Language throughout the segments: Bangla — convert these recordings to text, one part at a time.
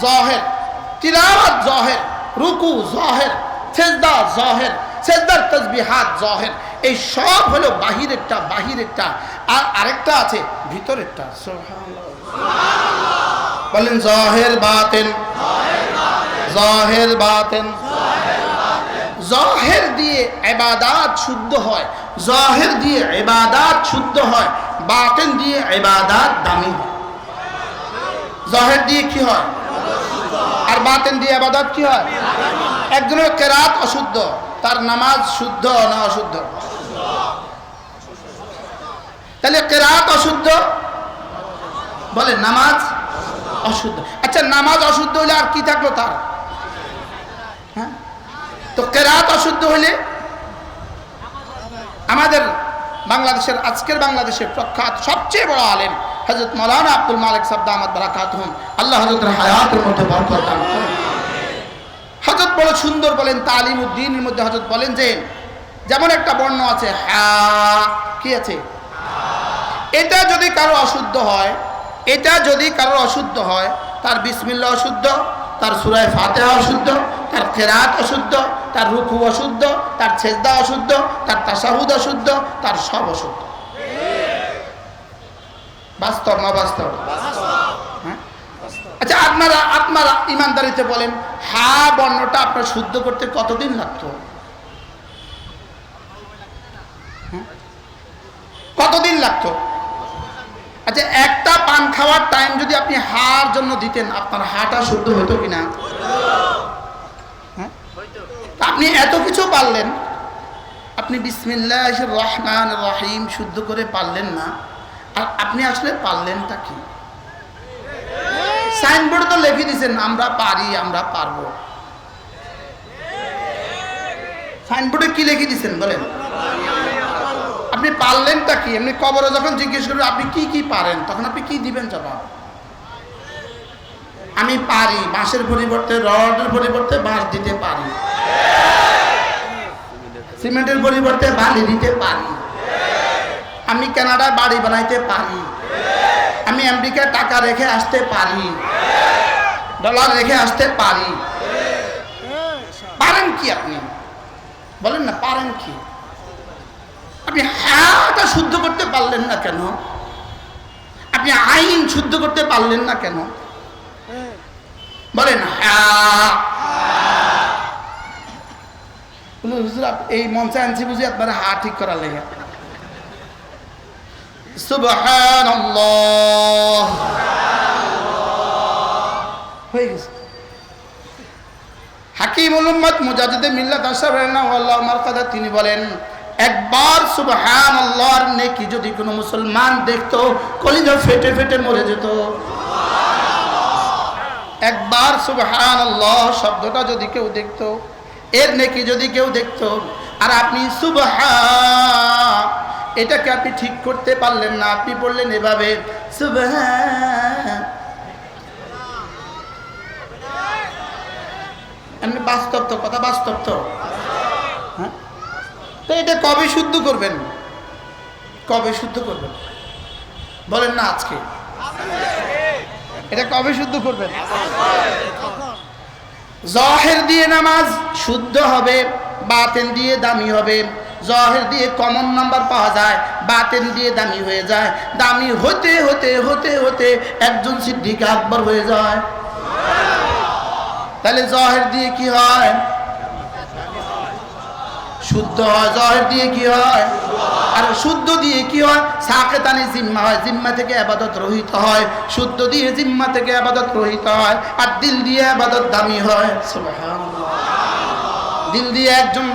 জহের, তিলাওয়াত জহের, রুকু জহের, সেজদা জহের, সেজদার তসবিহাত জহের, এই সব হলো বাহিরেরটা বাহিরেরটা। আর আরেকটা আছে, ভিতরেরটা। বলেন, জহের বাতেন। জহের বাতেন। জহের দিয়ে এবাদাত শুদ্ধ হয়। জহের দিয়ে এবাদাত শুদ্ধ হয়। বাতেন দিয়ে এবাদাত দামি হয়। জহের দিয়ে কি হয়? আর বাতেন দিয়ে আবাদত কি হয়? একজনের কেরাত অশুদ্ধ, তার নামাজ শুদ্ধ না অশুদ্ধ? তাহলে কেরাত অশুদ্ধ? বলে নামাজ অশুদ্ধ। আচ্ছা নামাজ অশুদ্ধ হলে আর কি থাকল তার? হ্যাঁ? তো কেরাত অশুদ্ধ হলে আমাদের বাংলাদেশের, আজকের বাংলাদেশের প্রখ্যাত, সবচেয়ে বড় আলেম হজরত মৌলানা আব্দুল মালিক সাবদা আহমদ বারাকাত হুম। আল্লাহ হজরতের হায়াতের মধ্যে বরকত দান করুন। হজরত বড় সুন্দর বলেন তালিম উদ্দিনের মধ্যে হজরত বলেন যে, যেমন একটা বর্ণ আছে, হা, কি আছে? এটা যদি কারও অশুদ্ধ হয়, এটা যদি কারও অশুদ্ধ হয়, তার বিসমিল্লা অশুদ্ধ, তার সুরায় ফাতেহা অশুদ্ধ, তার কেরাত অশুদ্ধ, তার রুকু অশুদ্ধ, তার ছেজদা অশুদ্ধ, তার তাসাহুদ অশুদ্ধ, তার সব অশুদ্ধ। বাস্তব না বাস্তব হ্যাঁ? আচ্ছা আপনারা আপনারা ইমানদারিতে বলেন, হা বর্ণটা আপনার শুদ্ধ করতে কতদিন লাগতো হ্যাঁ? কতদিন লাগতো আচ্ছা একটা পান খাওয়ার টাইম যদি আপনি হার জন্য দিতেন, আপনার হাটা শুদ্ধ হতো কিনা হ্যাঁ? আপনি এত কিছু পারলেন, আপনি বিসমিল্লাহ রহমান রহিম শুদ্ধ করে পারলেন না আপনি আসলে পারলেনটা কি? সাইনবোর্ড তো লিখে দিয়েছেন, আমরা পারি, আমরা পারব। সাইনবোর্ডে কি লিখে দিয়েছেন, বলেন। আপনি পারলেনটা কি? এমনি কবরে যখন জিজ্ঞেস করবে, আপনি কি কি পারেন? তখন আপনি কি দিবেন জবাব? আমি পারি, বাঁশের পরিবর্তে, রডের পরিবর্তে বাঁশ দিতে পারি। সিমেন্টের পরিবর্তে বালি দিতে পারি। আমি কানাডায় বাড়ি বানাইতে পারি। আমি আমেরিকায় টাকা রেখে আসতে পারি। ডলার রেখে আসতে পারি। পারেন কি আপনি? বলেন না, পারেন কি? আপনি হাটা শুদ্ধ করতে পারলেন না কেন? আপনি আইন শুদ্ধ করতে পারলেন না কেন? বলেন হ্যাঁ এই মঞ্চে আনছি বুঝি আপনারা হা ঠিক করা লেগে। সুবহানাল্লাহ। হয়ে গেছে। হাকিম উম্মত মুজাহিদে মিল্লাত আশরাফুল্লাহ মারকাদা তিনি বলেন, একবার সুবহান আল্লাহর নেকি যদি কোনো মুসলমান দেখতো, কলিজা ফেটে ফেটে মরে যেত। একবার সুবহান আল্লাহ শব্দটা যদি কেউ দেখতো, এর নেকি যদি কেউ দেখতো, আর আপনি সুবহান এটাকে আপনি ঠিক করতে পারলেন না। আপনি বললেন এভাবে বাস্তব তো, কথা বাস্তব তো। হ্যাঁ? তো এটা কবে শুদ্ধ করবেন? কবে শুদ্ধ করবেন? বলেন না আজকে। এটা কবে শুদ্ধ করবেন? জহের দিয়ে নামাজ শুদ্ধ হবে বাতেন দিয়ে দামি হবে। জহের দিয়ে কমন নাম্বার পাওয়া যায়, বাতেন দিয়ে দামি হয়ে যায়, দামি হতে হতে হতে হতে একজন সিদ্দিক আকবর হয়ে যায়। তাহলে জহের দিয়ে কি হয়? শুদ্ধ হয়, জহের দিয়ে কি হয়? আর শুদ্ধ দিয়ে কি হয়? সাকেতানি জিম্মা হয়, জিম্মা থেকে আবাদত রহিত হয়। শুদ্ধ দিয়ে জিম্মা থেকে আবাদত রহিত হয়, আর দিল দিয়ে আবাদত দামি হয়। দিল দিয়ে একজন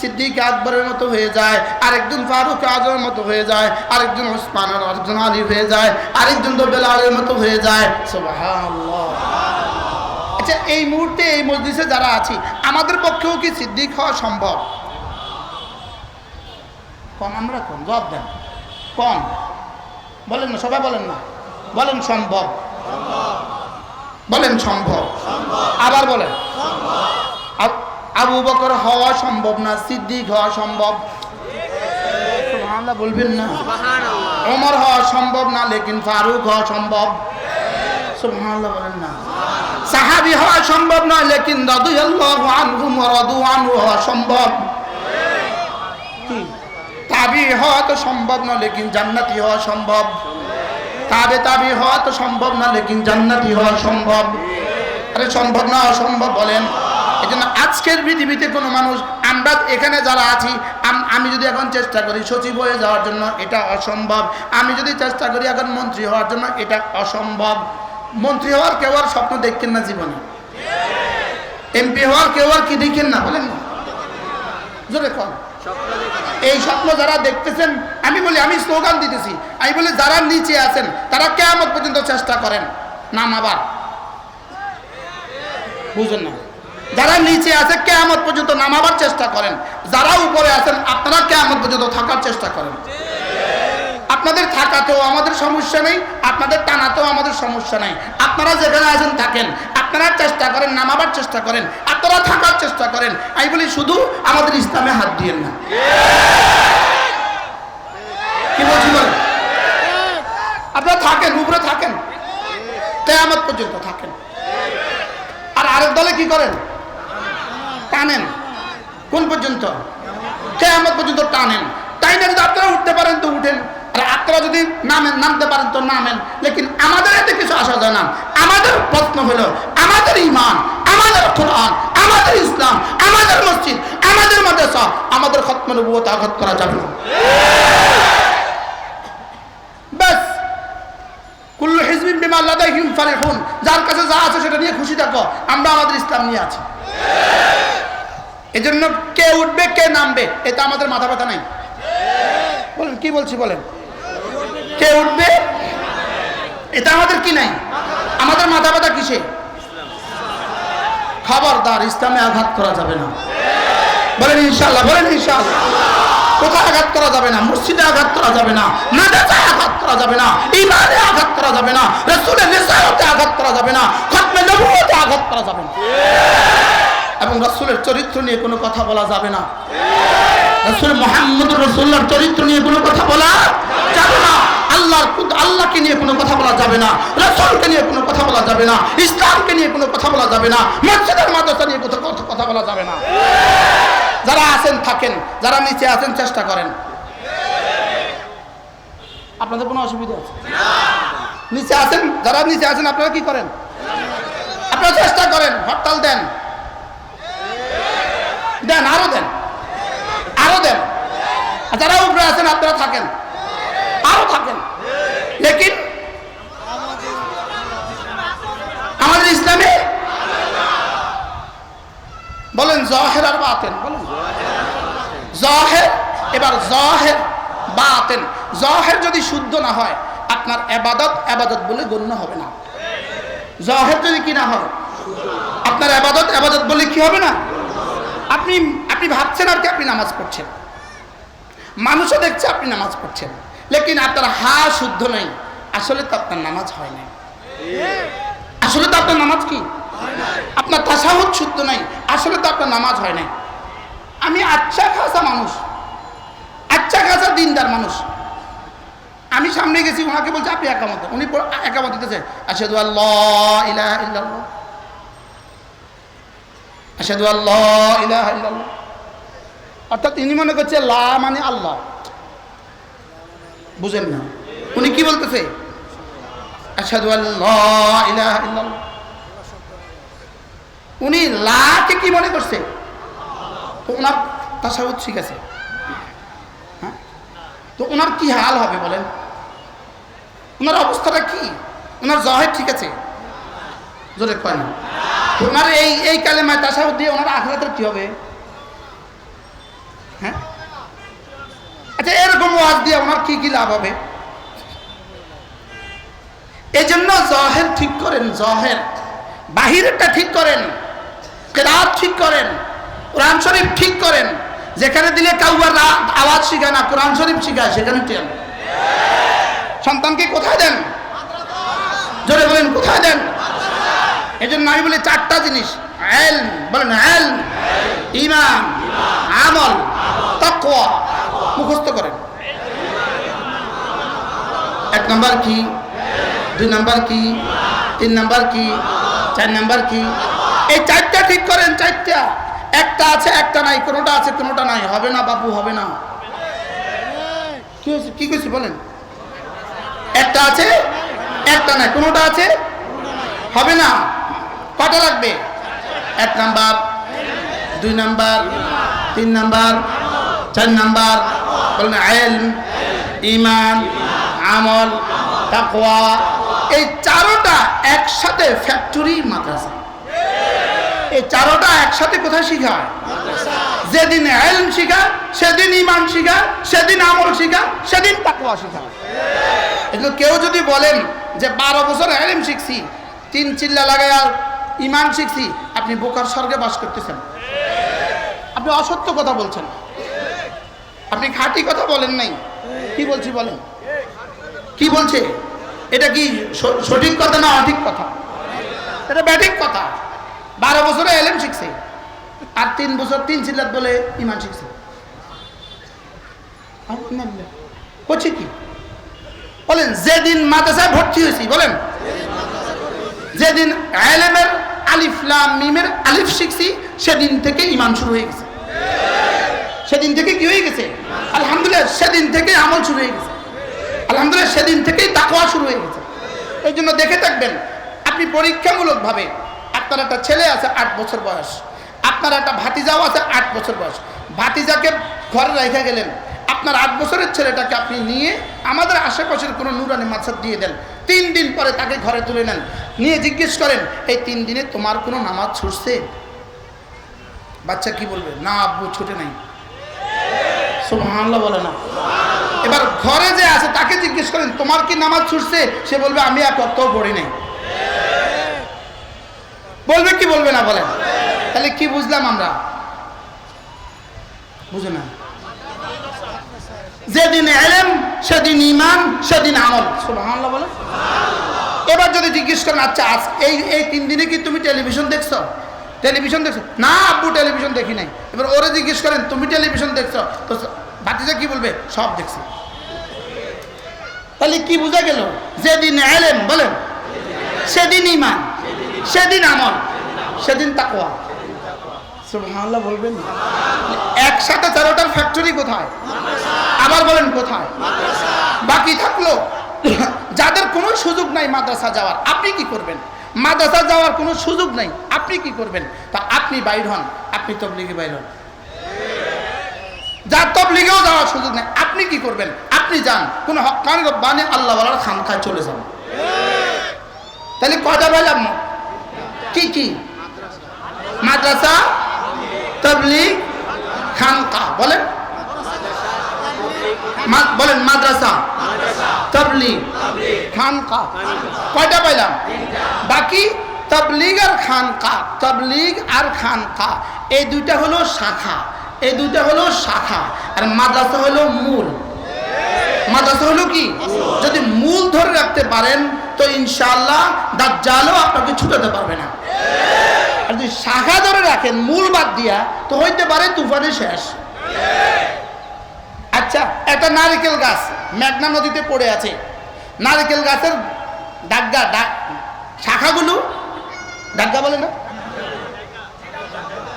সিদ্দিক আকবরের মতো হয়ে যায় আরেকজন ফারুক আজমের মতো হয়ে যায় আরেকজন ওসমান আর আরেকজন আলী হয়ে যায় আরেকজন তো বেলালের মতো হয়ে যায়। আচ্ছা এই মুহূর্তে এই মসজিদে যারা আছি আমাদের পক্ষেও কি সিদ্দিক হওয়া সম্ভব? কম আমরা কম জবাব দেন। কম। বলেন না সবাই বলেন না। বলেন সম্ভব। বলেন সম্ভব। আবার বলেন। আব- বকর হওয়া সম্ভব না সিদ্দিক হওয়া সম্ভব। সুবহানাল্লাহ বলবেন না। ওমর হওয়া সম্ভব না লেকিন ফারুক হওয়া সম্ভব। বলেন না। সাহাবি হওয়া সম্ভব নয় লেকিন রাদিয়াল্লাহু আনহুম ওয়া রাদু আনহু হওয়া সম্ভব? তাবি হওয়া তো সম্ভব না লেকিন জান্নাতি হওয়া সম্ভব। তাবে তাবি হওয়া তো সম্ভব না লেকিন জান্নাতি হওয়া সম্ভব। আরে সম্ভব না অসম্ভব বলেন। আজকের পৃথিবীতে কোনো মানুষ, আমরা এখানে যারা আছি, আমি যদি এখন চেষ্টা করি সচিব হয়ে যাওয়ার জন্য, এটা অসম্ভব। আমি যদি চেষ্টা করি এখন মন্ত্রী হওয়ার জন্য, এটা অসম্ভব। মন্ত্রী হওয়ার কেউ আর স্বপ্ন দেখছেন না জীবনে। এমপি হওয়ার কেউ আর কি দেখেন না, বলেন জোরে কম এই স্বপ্ন যারা দেখতেছেন, আমি বলি, আমি স্লোগান দিতেছি। আমি বলি, যারা নিচে আছেন, তারা কেমন পর্যন্ত চেষ্টা করেন। নামাবার বুঝুন না? যারা নিচে আছে কেয়ামত পর্যন্ত নামাবার চেষ্টা করেন, যারা উপরে আছেন, আপনারা কেয়ামত পর্যন্ত থাকার চেষ্টা করেন। আপনাদের থাকাতেও আমাদের সমস্যা নেই, আপনাদের টানাতেও আমাদের সমস্যা নেই। আপনারা যেখানে আছেন থাকেন, আপনারা চেষ্টা করেন, নামাবার চেষ্টা করেন, আপনারা থাকার চেষ্টা করেন। আমি বলি, শুধু আমাদের ইসলামে হাত দিয়েন না। কি বলছি বলেন? আপনারা থাকেন, উপরে থাকেন। কেয়ামত পর্যন্ত থাকেন। আর আরেক দলে কি করেন? টানেন। কোন পর্যন্ত? কেয়ামত পর্যন্ত টানেন। তাই না যদি আপনারা উঠতে পারেন তো উঠেন। আর আপনারা যদি নামেন, নামতে পারেন তো নামেন। লেকিন আমাদের এতে কিছু আসা যায় না। আমাদের প্রশ্ন হলো, আমাদের ইমান আমাদের কোরআন, আমাদের ইসলাম, আমাদের মসজিদ, আমাদের মাদ্রাসা, আমাদের খতম নবুয়ত আঘাত করা যাবে না। যার কাছে যা আছে সেটা নিয়ে খুশি থাকো। আমরা আমাদের ইসলাম নিয়ে আছি। এজন্য কে উঠবে, কে নামবে, এটা আমাদের মাথা ব্যথা নাই। বলেন, কি বলছি বলেন? কে উঠবে, এটা আমাদের কি নাই? আমাদের মাথা ব্যথা কিসে? খবরদার, ইসলামে আঘাত করা যাবে না। বলেন ইনশাল্লাহ বলেন ইনশাল্লাহ কোথায় আঘাত করা যাবে না? মসজিদে আঘাত করা যাবে না? মাদ্রাসায় আঘাত করা যাবে না? ইমানে আঘাত করা যাবে না? রসুলের নিসারতে আঘাত করা যাবে না? খতমে নবুয়তে আঘাত করা যাবে না। এবং রসুলের চরিত্র নিয়ে কোনো কথা বলা যাবে না। রসুল মোহাম্মদ রসুল্লার চরিত্র নিয়ে কোনো কথা বলা যাবে না। আল্লাহর আল্লাহকে নিয়ে কোনো কথা বলা যাবে না। রসুলকে নিয়ে কোনো কথা বলা যাবে না। ইসলামকে নিয়ে কোনো কথা বলা যাবে না। মসজিদের মাদ্রাসা নিয়ে কথা- কথা বলা যাবে না। যারা আছেন, থাকেন। যারা নিচে আছেন, চেষ্টা করেন। আপনাদের কোনো অসুবিধা আছে? নিচে আছেন? যারা নিচে আছেন, আপনারা কি করেন? আপনারা চেষ্টা করেন। হরতাল দেন। দেন, আরও দেন। আরও দেন। যারা উপরে আছেন, আপনারা থাকেন। আরও থাকেন। লেকিন আমাদের ইসলামে বলেন জহের আর বাতেন, বলেন। জহের, এবার জহের, বাতেন। জহের যদি শুদ্ধ না হয়, আপনার এবাদত এবাদত বলে গণ্য হবে না। জহের যদি কি না হয়, আপনার এবাদত এবাদত বলে কি হবে না? আপনি আপনি ভাবছেন আর কি আপনি নামাজ পড়ছেন। মানুষও দেখছে আপনি নামাজ পড়ছেন। লেকিন আপনার হা শুদ্ধ নেই। আসলে তো আপনার নামাজ হয় না আসলে তো আপনার নামাজ কি? আপনার তাসাহুদ শুদ্ধ নাই। আসলে তো আপনার নামাজ হয় নাই। আমি আচ্ছা খাসা মানুষ। আচ্ছা খাসা দিনদার মানুষ। আমি সামনে গেছি, ওনাকে বলছে, আপনি একামত উনি একামত দিতেছে আসাদু আল্লাহ ইলাহা ইল্লাল্লাহ। আসাদু আল্লাহ অর্থাৎ ইনি মনে করছে, লা মানে আল্লাহ। বুঝেন না। উনি কি বলতেছে? আসাদু আল্লাহ উনি লাকে কি মনে করছে? তো ওনার তাসাউদ ঠিক আছে। হ্যাঁ? তো ওনার কি হাল হবে বলেন? ওনার অবস্থাটা কি? ওনার জহের ঠিক আছে। জোরে কয় না? তো ওনার এই এই কালেমায় তাসাউদ দিয়ে ওনার আখরাতের কি হবে? হ্যাঁ? আচ্ছা এরকম ওয়াজ দিয়ে ওনার কি কি লাভ হবে? এই জন্য জহের ঠিক করেন, জহের। বাহিরেরটা ঠিক করেন। কেরাত ঠিক করেন। কোরআন শরীফ ঠিক করেন। যেখানে দিলে কাউবার আওয়াজ শিখায় না, কোরআন শরীফ শিখায়, সেখানে টেন সন্তানকে কোথায় দেন? জোরে বলেন, কোথায় দেন? এই জন্য আমি বলি চারটা জিনিস। বলেন ইমান, আমল, তকওয়া। মুখস্থ করেন। এক নম্বর কি? দুই নাম্বার কি? তিন নম্বর কি? চার নাম্বার কি? এই চারটা ঠিক করেন, চারটা। একটা আছে, একটা নাই, কোনোটা আছে, কোনোটা নাই। হবে না বাবু হবে না। কি হয়েছে? কি বলেন? একটা আছে, একটা নাই, কোনোটা আছে? হবে না। কটা লাগবে? এক নাম্বার, দুই নাম্বার, তিন নাম্বার, চার নাম্বার, বলেন ইমান আমল, তাকওয়া, এই চারোটা একসাথে ফ্যাক্টরি, মাদ্রাসা। এই চারোটা একসাথে কোথায় শিখায়? যেদিন এলম শিখায়, সেদিন ইমান শিখায়, সেদিন আমল শিখায়, সেদিন তাকওয়া শিখায়। কিন্তু কেউ যদি বলেন যে বারো বছর এলম শিখছি, তিন চিল্লা লাগায় আর ইমান শিখছি, আপনি বোকার স্বর্গে বাস করতেছেন। আপনি অসত্য কথা বলছেন। আপনি খাঁটি কথা বলেন নাই। কি বলছি বলেন? কি বলছে? এটা কি সঠিক কথা না অধিক কথা? এটা ব্যাঠিক কথা। বারো বছরে এলেম শিখছে। আর তিন বছর তিন চিল্লাত বলে ইমান শিখছে। করছি কি? বলেন, যেদিন মাদ্রাসায় ভর্তি হয়েছি, বলেন। যেদিন আলেমের আলিফলাম মিমের আলিফ শিখছি, সেদিন থেকে ইমান শুরু হয়ে গেছে। সেদিন থেকে কি হয়ে গেছে? আলহামদুলিল্লাহ, সেদিন থেকে আমল শুরু হয়ে গেছে। আলহামদুলিল্লাহ, সেদিন থেকেই তাকওয়া শুরু হয়ে গেছে। এই জন্য দেখে থাকবেন, আপনি পরীক্ষামূলকভাবে আপনার একটা ছেলে আছে আট বছর বয়স, আপনার একটা ভাতিজাও আছে আট বছর বয়স। ভাতিজাকে ঘরে রেখে গেলেন। আপনার আট বছরের ছেলেটাকে আপনি নিয়ে আমাদের আশেপাশের কোনো নুরানি মাছার দিয়ে দেন। তিন দিন পরে তাকে ঘরে তুলে নেন। নিয়ে জিজ্ঞেস করেন, এই তিন দিনে তোমার কোনো নামাজ ছুটছে? বাচ্চা কি বলবে? না আব্বু, ছুটে নাই। সুবহানাল্লাহ বলে না। এবার ঘরে যে আছে, তাকে জিজ্ঞেস করেন, তোমার কি নামাজ ছুটছে? সে বলবে, আমি আর কত পড়ি নাই। বলবে কি বলবে না বলেন? তাহলে কি বুঝলাম আমরা? বুঝে না। যেদিন এলেম সেদিন ইমান সেদিন আমল। সুবহানাল্লাহ বলে এবার যদি জিজ্ঞেস করেন আচ্ছা আজ এই এই তিন দিনে কি তুমি টেলিভিশন দেখছ? টেলিভিশন দেখছ? না আব্বু টেলিভিশন দেখি নাই। এবার ওরে জিজ্ঞেস করেন তুমি টেলিভিশন দেখছ? তো বাতিজা কি বলবে? সব দেখছি। তাহলে কি বোঝা গেল? যেদিন এলেম বলেন সেদিন ইমান সেদিন আমল সেদিন তাকওয়া। সুবহানাল্লাহ বলবেন? একসাথে চারোটার ফ্যাক্টরি কোথায়? আবার বলেন কোথায়? বাকি থাকল। যাদের কোনো সুযোগ নাই মাদ্রাসা যাওয়ার, আপনি কি করবেন? মাদ্রাসা যাওয়ার কোনো সুযোগ নাই, আপনি কি করবেন? তা আপনি বাইর হন, আপনি তবলিগে বাইর হন। যার তবলিগেও যাওয়ার সুযোগ নেই, আপনি কি করবেন? আপনি যান, কোন হকানি রব্বানি আল্লাহ বলার খামখায় চলে যান। তাহলে কয়টা পাইলাম কি কি? মাদ্রাসা। তবলিগ খানকা, বলেন? বলেন, মাদ্রাসা। তবলিগ খানকা। কয়টা পাইলাম? বাকি তবলিগ আর খানকা, তবলিগ আর খানকা। এই দুইটা হলো শাখা, এই দুইটা হলো শাখা। আর মাদ্রাসা হলো মূল। মাদ্রাসা হলো কি? যদি মূল ধরে রাখতে পারেন তো ইনশাআল্লাহ দাজ্জালও আপনাকে ছুটাতে পারবে না। আর যদি শাখা ধরে রাখেন, মূল বাদ দিয়া, তো হইতে পারে তুফানে শেষ। আচ্ছা একটা নারিকেল গাছ, মেঘনা নদীতে পড়ে আছে। নারিকেল গাছের ডাগ্গা শাখাগুলো? ডাগ্গা বলে না?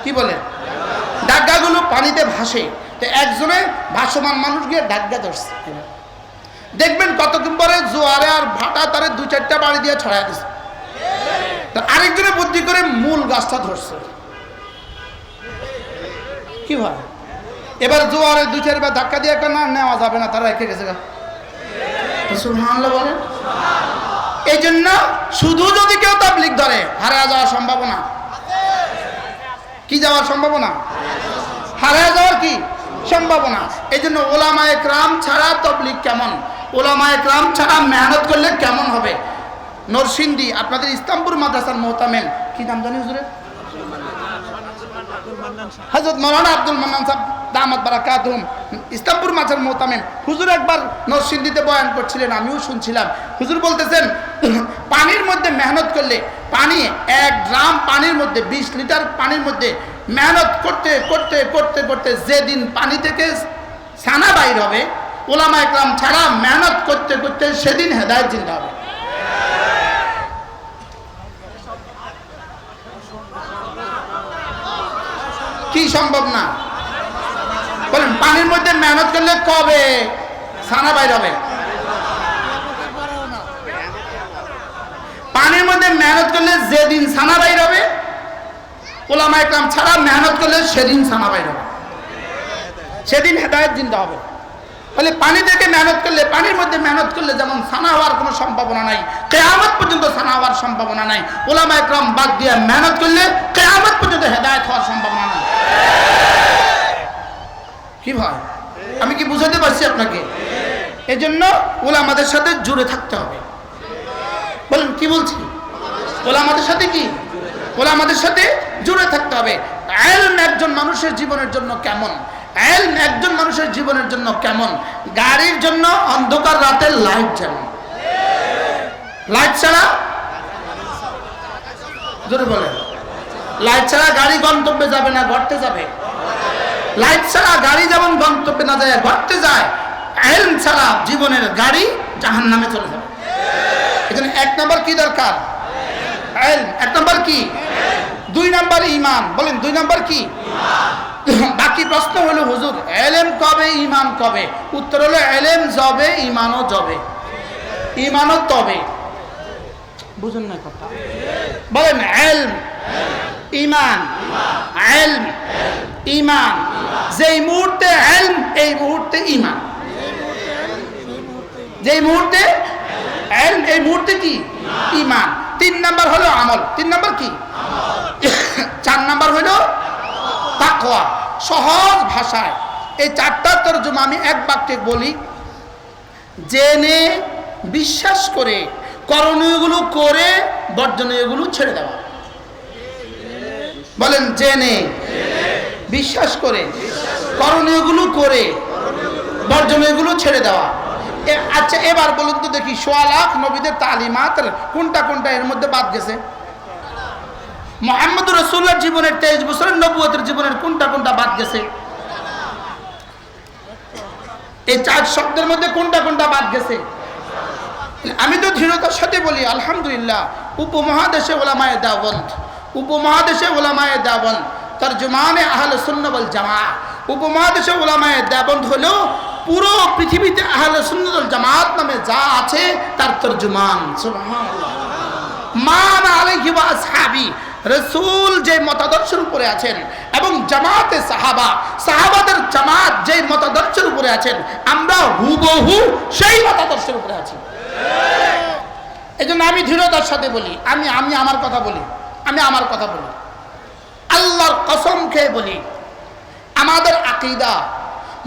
কি বলে? ডাগ্গাগুলো পানিতে ভাসে। তো একজনে ভাসমান মানুষ গিয়ে ডাগ্গা ধরছে। দেখবেন কতক্ষণ পরে জোয়ারে আর ভাটা তারে দু চারটা বাড়ি দিয়ে ছড়াই দিচ্ছে আরেকজনে বুদ্ধি করে মূল গাছটা ধরছে। কি হয়? এবার জোয়ারে দু চারবার ধাক্কা দিয়ে না নেওয়া যাবে না, তারা রেখে গেছে এই জন্য শুধু যদি কেউ তাবলিক ধরে হারা যাওয়ার সম্ভাবনা। কি যাওয়ার সম্ভাবনা? হারা যাওয়ার কি? সম্ভাবনা। এই জন্য ওলামা একরাম ছাড়া তবলিক কেমন? ওলামা একরাম ছাড়া মেহনত করলে কেমন হবে? নরসিংদী, আপনাদের ইসলামপুর মাদ্রাসার মোহতামেন কি নাম জানি হুজুরের? হজরত মৌলানা আব্দুল মান্নান সাহেব, দামাত বারাকাতুম ইসলামপুর মাছের মোহতামেম। হুজুর একবার নরসিংদীতে বয়ান করছিলেন, আমিও শুনছিলাম। হুজুর বলতেছেন, পানির মধ্যে মেহনত করলে পানি, এক ড্রাম পানির মধ্যে, বিশ লিটার পানির মধ্যে মেহনত করতে করতে করতে করতে যেদিন পানি থেকে সানা বাইর হবে ওলামা একরাম ছাড়া মেহনত করতে করতে সেদিন হেদায়ত জিন্দা হবে। কি সম্ভব না? বলেন, পানির মধ্যে মেহনত করলে কবে? সানা বাইর হবে। পানির মধ্যে মেহনত করলে যেদিন সানা বাইর হবে, ওলামা একরাম ছাড়া মেহনত করলে সেদিন সানা বাইর হবে। সেদিন হেদায়ত জিন্দা হবে। তাহলে পানি থেকে মেহনত করলে, পানির মধ্যে মেহনত করলে যেমন সানা হওয়ার কোনো সম্ভাবনা নাই, কেয়ামত পর্যন্ত সানা হওয়ার সম্ভাবনা নাই, ওলামা একরাম বাদ দিয়ে মেহনত করলে কেয়ামত পর্যন্ত হেদায়ত হওয়ার সম্ভাবনা নাই। কি ভয় আমি কি বুঝাতে পারছি আপনাকে? এই জন্য ওলামাদের সাথে জুড়ে থাকতে হবে। বলেন, কি বলছি? ওলামাদের সাথে কি? ওলামাদের সাথে জুড়ে থাকতে হবে। এলম একজন মানুষের জীবনের জন্য কেমন? এলম একজন মানুষের জীবনের জন্য কেমন? গাড়ির জন্য অন্ধকার রাতে লাইট যেমন লাইট ছাড়া? জোরে লাইট ছাড়া গাড়ি গন্তব্যে যাবে না গড়তে যাবে। লাইট ছাড়া গাড়ি যেমন গন্তব্যে না যায় ঘটতে যায়। এলম ছাড়া জীবনের গাড়ি জাহান নামে চলে যাবে। এখানে এক নম্বর কি দরকার? এলম। এক নম্বর কি? দুই নম্বর ইমান। বলেন, দুই নম্বর কি? বাকি প্রশ্ন হলো, হুজুর, এলেম কবে ইমান কবে? উত্তর হলো, এলেম জবে ইমানও জবে। ইমানও তবে। বুঝুন না কথা। বলেন, এলম ইমান এলম ইমান যেই মুহূর্তে এলম, এই মুহূর্তে ইমান যেই মুহূর্তে এলম, এই মুহূর্তে কি? ইমান তিন নাম্বার হলো আমল। তিন নাম্বার কি? চার নাম্বার হলো তাকওয়া। সহজ ভাষায়। এই চারটা তর্জমা আমি এক বাক্যে বলি। জেনে, বিশ্বাস করে, করণীয়গুলো করে, বর্জনীয়গুলো ছেড়ে দেওয়া। বলেন, জেনে, বিশ্বাস করে, করণীয়গুলো করে, বর্জনীয়গুলো ছেড়ে দেওয়া। আচ্ছা এবার বলুন তো দেখি সোয়া লাখ নবীদের তালিমাত কোনটা কোনটা এর মধ্যে বাদ গেছে? মোহাম্মদ রসুল্লার জীবনের তেইশ বছরের নবুয়তের জীবনের কোনটা কোনটা বাদ গেছে? এই চার শব্দের মধ্যে কোনটা কোনটা বাদ গেছে? আমি তো দৃঢ়তার সাথে বলি, আলহামদুলিল্লাহ, উপমহাদেশে ওলামায় দাবন্ত উপমহাদেশে ওলামায় দাবন্ত তার জমানে আহলে সুন্নবল জামা উপমহাদেশে ওলামায় দেবন্ত হলো পুরো পৃথিবীতে আহলে সুন্নতল জামাত নামে যা আছে তার তর্জমান। মান আলাইহি ওয়া রসুল যে মতাদর্শের উপরে আছেন এবং জামাতে সাহাবা, সাহাবাদের জামাত যে মতাদর্শের উপরে আছেন আমরা হুবহু সেই মতাদর্শের উপরে আছি। এই জন্য আমি দৃঢ়তার সাথে বলি, আমি আমি আমার কথা বলি, আমি আমার কথা বলি। আল্লাহর কসম খেয়ে বলি, আমাদের আকিদা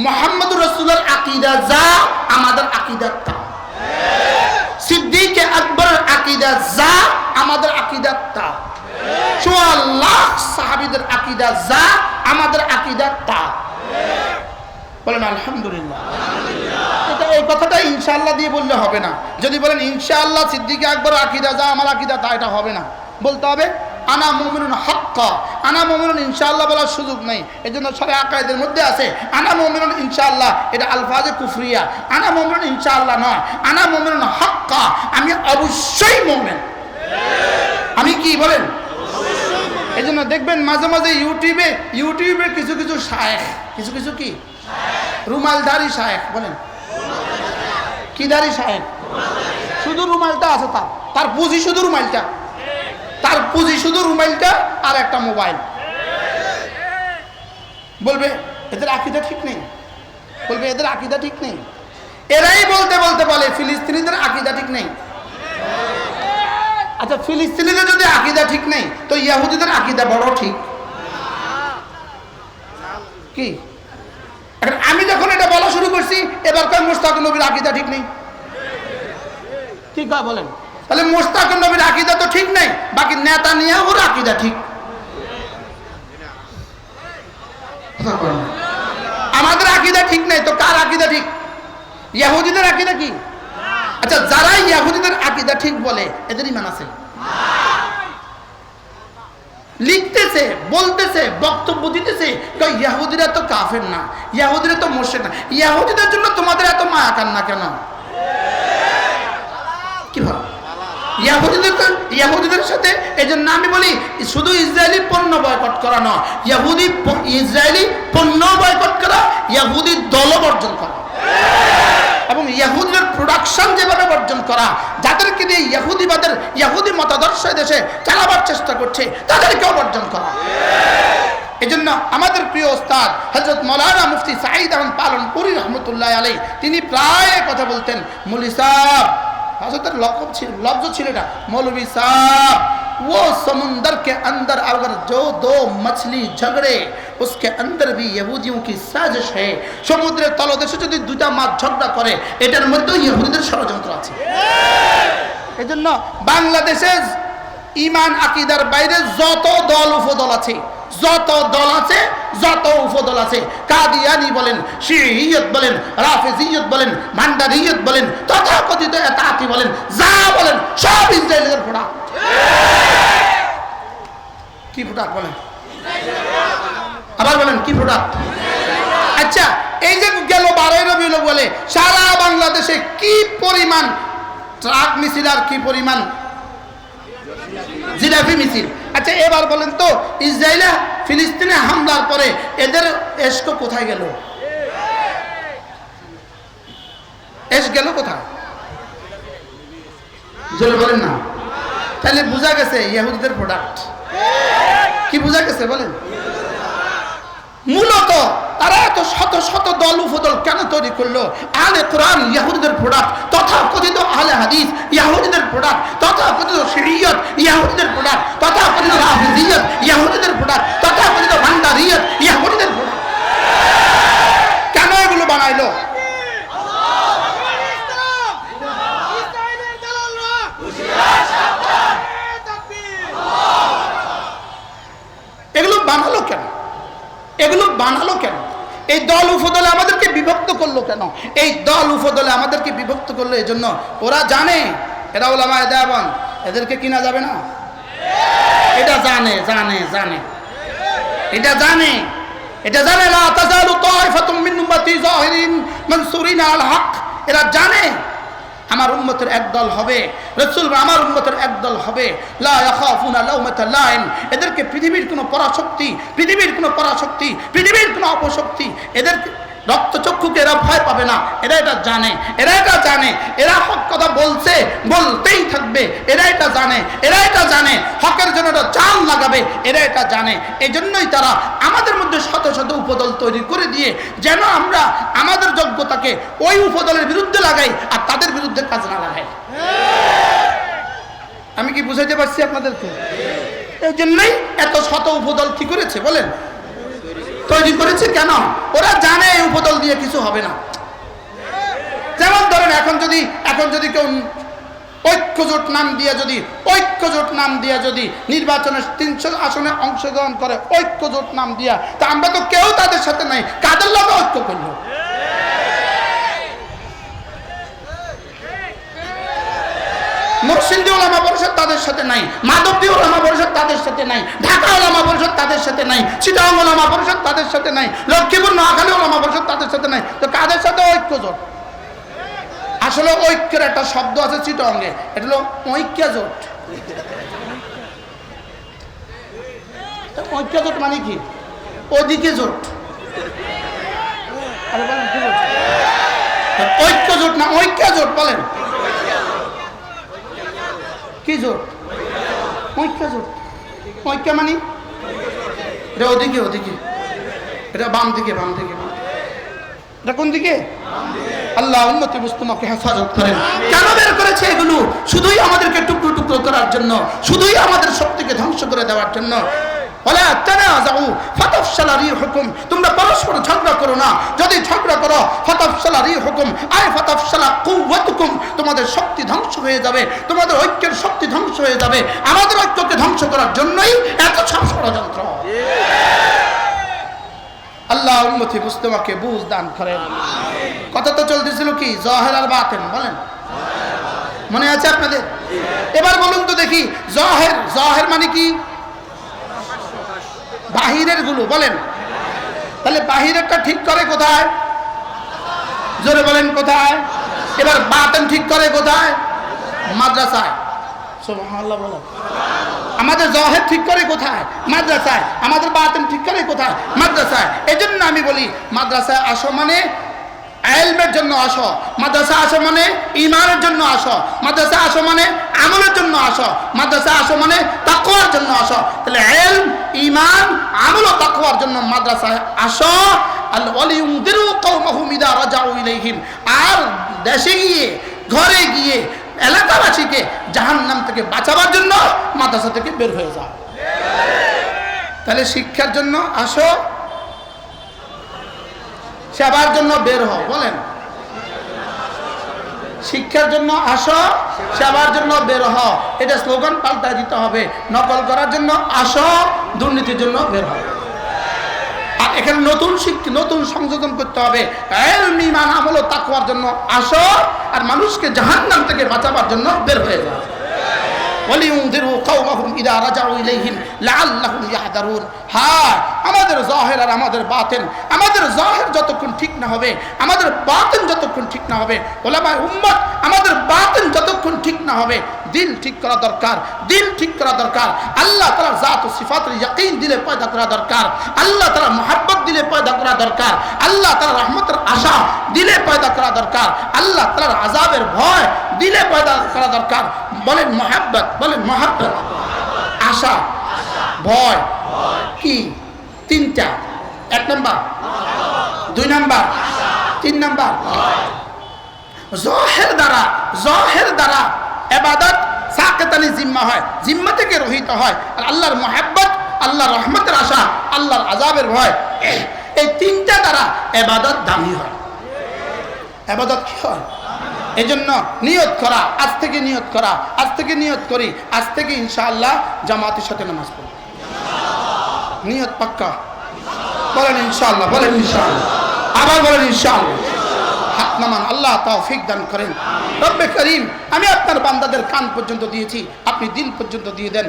মোহাম্মদ রসুলের আকিদা যা, আমাদের আকিদা তা। সিদ্দিকে আকবরের আকিদা যা, আমাদের আকিদা তা। সাহাবিদের আকিদা যা, আমাদের আকিদা তা। বলেন, আলহামদুলিল্লাহ। কথাটা ইনশাআল্লাহ দিয়ে বললে হবে না। যদি বলেন আকবর আকিদা যা, আমার আকিদা তা, এটা হবে না। বলতে হবে বলার সুযোগ নেই। মধ্যে আছে। এটা আলফাজে ইনশাআল্লাহ নয়। আমি অবশ্যই আমি কি বলেন? জন্য দেখবেন মাঝে মাঝে ইউটিউবে ইউটিউবে কিছু কিছু শায়েখ, কিছু কিছু কি? রুমালদারি শায়েখ, বলেন। কি দারি শায়েখ? শুধু রুমালটা আছে তার। তার পুঁজি শুধু রুমালটা। তার পুঁজি শুধু রুমালটা আর একটা মোবাইল। বলবে, এদের আকিদা ঠিক নেই? বলবে, এদের আকিদা ঠিক নেই? এরাই বলতে বলতে বলে, ফিলিস্তিনিদের আকিদা ঠিক নেই। আচ্ছা ফিলিস্তিনিদের যদি আকিদা ঠিক নেই তো ইয়াহুদিদের আকিদা বড় ঠিক। কি? এখন আমি যখন এটা বলা শুরু করছি এবার কয় মুস্তাক নবীর আকিদা ঠিক নেই? ঠিক হয় বলেন? তাহলে মুস্তাক নবীর আকিদা তো ঠিক নাই বাকি নেতা নিয়ে ওর আকিদা ঠিক। আমাদের আকিদা ঠিক নাই তো কার আকিদা ঠিক? ইয়াহুদিদের আকিদা কি? আচ্ছা যারা ইয়াহুদিদের আকিদা ঠিক বলে, এদের ইমান আছে? লিখতেছে, বলতেছে, বক্তব্য দিতেছে ইয়াহুদিরা তো কাফের না, ইয়াহুদিরা তো মোর্শেদ না, ইয়াহুদিদের জন্য তোমাদের এত মায়া কান্না কেন? কি ভাব? ইয়াহুদিদের ইয়াহুদিদের সাথে এই জন্য আমি বলি, শুধু ইসরায়েলি পণ্য বয়কট করা নয়, ইয়াহুদি ইসরায়েলি পণ্য বয়কট করা, ইয়াহুদি দল বর্জন করা। এবং ইয়াহুদের প্রোডাকশন যেভাবে বর্জন করা, যাদেরকে দিয়ে ইয়াহুদিবাদের, ইয়াহুদি মতাদর্শ দেশে চালাবার চেষ্টা করছে, তাদেরকেও বর্জন করা। এজন্য আমাদের প্রিয় ওস্তাদ হজরত মৌলানা মুফতি সাঈদ আহম পালন পুরি রহমতুল্লাহ আলী তিনি প্রায় কথা বলতেন, মলি সাহ আসলে তার ছিল লব্জ ছিল এটা মৌলবী সাহ वो समुंदर के अंदर अगर जो दो मछली झगड़े उसके अंदर भी यहूदियों की साजिश है সমুদ্রের তলদেশে যদি দুটা মাছ ঝগড়া করে এটার মধ্যেও ইহুদিদের ষড়যন্ত্র আছে এজন্য বাংলাদেশে ইমান আকিদার বাইরে যত দল উপদল আছে যত দল আছে যত উপদল আছে কাদিয়ানি বলেন শিইয়ত বলেন রাফেজিয়ত বলেন ভান্ডারিয়ত বলেন তথাকথিত এতাতি বলেন যা বলেন সব ইসরায়েলের ফোড়া কি ফোটা বলেন? আবার বলেন, কি ফোটা আচ্ছা এই যে গেল বারোই রবিউল বলে, সারা বাংলাদেশে কি পরিমাণ ট্রাক মিছিল আর কি পরিমাণ জিলাফি মিছিল আচ্ছা এবার বলেন তো, ইসরায়েলে ফিলিস্তিনে হামলার পরে এদের এসকো কোথায় গেল? এস গেল কোথায়? বলেন না। তাহলে বোঝা গেছে ইহুদিদের প্রোডাক্ট কি বোঝা গেছে বলেন? মূলত তারা এত শত শত দল উপদল কেন তৈরি করল? আলে কোরআন ইয়াহুদিদের প্রোডাক্ট তথা কথিত আলে হাদিস ইয়াহুদিদের প্রোডাক্ট তথা কথিত শরীয়ত ইয়াহুদিদের প্রোডাক্ট তথা কথিত হাফিজিয়ত ইয়াহুদিদের প্রোডাক্ট তথা কথিত ভান্ডারিয়ত ইয়াহুদিদের প্রোডাক্ট কেন এগুলো বানাইলো? এগুলো বানালো কেন? এগুলো বানালো কেন? এই দল উপদলে আমাদেরকে বিভক্ত করল কেন? এই দল উপদলে আমাদেরকে বিভক্ত করল এই জন্য ওরা জানে, এরা ওলামায় দেয়াবন এদেরকে কিনা যাবে না? এটা জানে জানে জানে। এটা জানে এটা জানে, লা তাজালু তাইফাতুম মিন উম্মতি যাহিরিন মানসুরিন আল হক। এরা জানে। আমার উন্মতের একদল হবে। রসুল আমার উন্মতের একদল হবে। লাইন। এদেরকে পৃথিবীর কোনো পরাশক্তি, পৃথিবীর কোনো পরাশক্তি, পৃথিবীর কোনো অপশক্তি এদের রক্তচক্ষুকে এরা ভয় পাবে না, এরা এটা জানে, এরা এটা জানে, এরা হক কথা বলছে, বলতেই থাকবে, এরা এটা জানে, এরা এটা জানে, হকের জন্য এটা চাল লাগাবে, এরা এটা জানে। এই জন্যই তারা আমাদের মধ্যে শত শত উপদল তৈরি করে দিয়ে যেন আমরা আমাদের যোগ্যতাকে ওই উপদলের বিরুদ্ধে লাগাই আর তাদের বিরুদ্ধে কাজ না লাগাই। আমি কি বুঝাইতে পারছি আপনাদেরকে? এই জন্যই এত শত উপদল কি করেছে, বলেন? তৈরি করেছে কেন? ওরা জানে এই উপদল দিয়ে কিছু হবে না। যেমন ধরেন, এখন যদি এখন যদি কেউ ঐক্যজোট নাম দিয়ে যদি, ঐক্যজোট নাম দিয়ে যদি নির্বাচনের তিনশো আসনে অংশগ্রহণ করে ঐক্যজোট নাম দিয়া, তা আমরা তো কেউ তাদের সাথে নাই। কাদের লোক ঐক্য করল? নরসিংদী ওলামা পরিষদ তাদের সাথে নাই, মাধবদী ওলামা পরিষদ তাদের সাথে নাই, ঢাকা ওলামা পরিষদ তাদের সাথে নাই চিটাং ওলামা পরিষদ তাদের সাথে নাই, লক্ষ্মীপুর, নোয়াখালী ওলামা পরিষদ তাদের সাথে নাই। তো কাদের সাথে ঐক্য জোট আসলে ঐক্যের একটা শব্দ আছে চিটঙ্গে এটা হলো ঐক্য জোট ঐক্য জোট মানে কি? ওদিকে জোট? ঐক্য জোট না ঐক্য জোট বলেন? কি জোট ঐক্য জোট ঐক্য মানে? এটা ওদিকে ওদিকে। এটা বাম দিকে বাম দিকে। এটা কোন দিকে? আল্লাহ উন্নতি মুস্তমাকে হেফাজত করেন। কেন বের করেছে এগুলো? শুধুই আমাদেরকে টুকরো টুকরো করার জন্য, শুধুই আমাদের শক্তিকে ধ্বংস করে দেওয়ার জন্য। বলে তানাজাউ ফাতাফশালা রিহুকুম। তোমরা পরস্পর ঝগড়া করো না। যদি ঝগড়া করো ফাতাফশালা রিহুকুম। তোমাদের শক্তি ধ্বংস হয়ে যাবে। তোমাদের ঐক্যের শক্তি ধ্বংস হয়ে যাবে। আমাদের ঐক্যকে ধ্বংস করার জন্যই এত সব ষড়যন্ত্র আল্লাহ উন্মতি মুস্তমাকে বুঝ দান করেন কথা তো চলতেছিল কি? জহের আর বাতেন, বলেন। মনে আছে আপনাদের? এবার বলুন তো দেখি জহের জহের মানে কি? বাহিরেরগুলো, বলেন। তাহলে বাহিরেরটা ঠিক করে কোথায়? জোরে বলেন, কোথায়? এবার বাতেন ঠিক করে কোথায়? মাদ্রাসায়। আমাদের জহের ঠিক করে কোথায়? মাদ্রাসায়। আমাদের বাতেন ঠিক করে কোথায়? মাদ্রাসায়। এই আমি বলি, মাদ্রাসায় আসো মানে এলমের জন্য আসো, মাদ্রাসা আসো মানে ইমানের জন্য আসো, মাদ্রাসা আসো মানে আমলের জন্য আসো, মাদ্রাসা আসো মানে তাকওয়ার জন্য আসো। তাহলে এলম ইমান আমল ও তাকওয়ার জন্য মাদ্রাসায় আসো। আল ওয়ালিউনদিরু কওমাহুম ইদা রাজাউ ইলাইহিম। আর দেশে গিয়ে, ঘরে গিয়ে, এলাকাবাসীকে জাহান্নাম থেকে বাঁচাবার জন্য মাদ্রাসা থেকে বের হয়ে যাও। তাহলে শিক্ষার জন্য আসো। সেবার জন্য বের হও বলেন শিক্ষার জন্য আসো সেবার জন্য বের হও এটা স্লোগান পাল্টা দিতে হবে নকল করার জন্য আসো দুর্নীতির জন্য বের হও আর এখানে নতুন শিক্ষা নতুন সংযোজন করতে হবে এলমি মান আমল ও তাকওয়ার জন্য আসো আর মানুষকে জাহান্নাম থেকে বাঁচাবার জন্য বের হয়ে যাও ولينذروا قومهم إذا رجعوا إليهم لعلهم يحذرون হ্যাঁ আমাদের জাহের আর আমাদের বাতেন, আমাদের জাহের যতক্ষণ ঠিক না হবে, আমাদের বাতেন যতক্ষণ ঠিক না হবে, ওলামায় উম্মত, আমাদের বাতেন যতক্ষণ ঠিক না হবে, দিল ঠিক করা দরকার, দিল ঠিক করা দরকার, আল্লাহ তাআলার জাত ও সিফাতের দিলে পয়দা করা দরকার, আল্লাহ তাআলার মোহাব্বত দিলে পয়দা করা দরকার, আল্লাহ তাআলার রহমতের আশা দিলে পয়দা করা দরকার, আল্লাহ তাআলার আযাবের ভয় দিলে পয়দা করা দরকার, বলেন মোহাব্বত বলেন মোহাব্বত, আশা, ভয়, কি? তিনটা এক নাম্বার। দুই নাম্বার। তিন নাম্বার। জহের দ্বারা জহের দ্বারা এবাদত সাকেতানি জিম্মা হয়। জিম্মা থেকে রহিত হয়। আর আল্লাহর মোহাব্বত, আল্লাহর রহমতের আশা, আল্লাহর আজাবের ভয়। এই তিনটা দ্বারা এবাদত দামি হয়। এবাদত কি হয়? এই জন্য নিয়ত করা, আজ থেকে নিয়ত করা, আজ থেকে নিয়ত করি, আজ থেকে ইনশাআল্লাহ জামাতের সাথে নামাজ পড়ব। নিয়ত পাক্কা। বলেন ইনশাআল্লাহ বলেন ইনশাআল্লাহ। আবার বলেন ইনশাআল্লাহ। হাত নামান, আল্লাহ তৌফিক দান করেন। রব্বে করিম, আমি আপনার বান্দাদের কান পর্যন্ত দিয়েছি, আপনি দিন পর্যন্ত দিয়ে দেন।